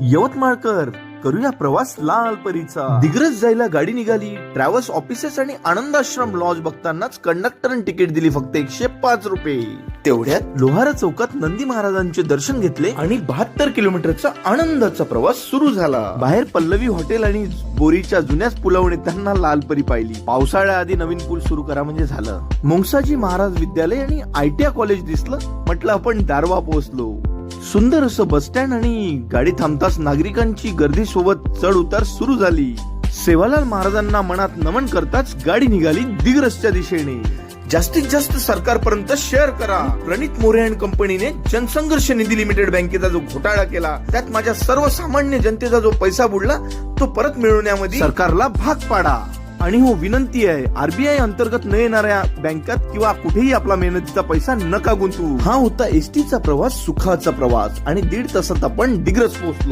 यवतमाळकर करूया प्रवास लाल परीचा. दिग्रस जायला गाडी निघाली ट्रॅव्हल्स ऑफिसेस आणि आनंदाश्रम लॉज बघतानाच कंडक्टरने तिकीट दिली फक्त एकशे पाच रुपये. तेवढ्यात? लोहारा चौकात नंदी महाराजांचे दर्शन घेतले आणि बहात्तर किलोमीटरचा आनंदाचा प्रवास सुरू झाला. बाहेर पल्लवी हॉटेल आणि बोरीच्या जुन्याच येताना लाल परी पाहिली. पावसाळ्याआधी नवीन पूल सुरू करा म्हणजे झालं. मुंगसाजी महाराज विद्यालय आणि आयटीआय कॉलेज दिसलं म्हटलं आपण दारवा पोहोचलो. सुंदर असं बस स्टँड आणि गाडी थांबताच नागरिकांची गर्दी सोबत चढ उतार सुरू झाली. सेवालाल महाराजांना मनात नमन करताच गाडी निघाली दिग्रसच्या दिशेने. जास्तीत जास्त सरकारपर्यंत शेअर करा. प्रणित मोरे अँड कंपनीने जनसंघर्ष निधी लिमिटेड बँकेचा जो घोटाळा केला त्यात माझ्या सर्वसामान्य जनतेचा जो पैसा बुडला तो परत मिळवण्यामध्ये सरकारला भाग पाडा. आणि हो विनंती आहे आरबीआय अंतर्गत न येणाऱ्या बँकात किंवा कुठेही आपला मेहनतीचा पैसा नका गुंतवू. हा होता एसटीचा प्रवास सुखाचा प्रवास. आणि दीड तासात आपण डिग्रज पोहोचलो.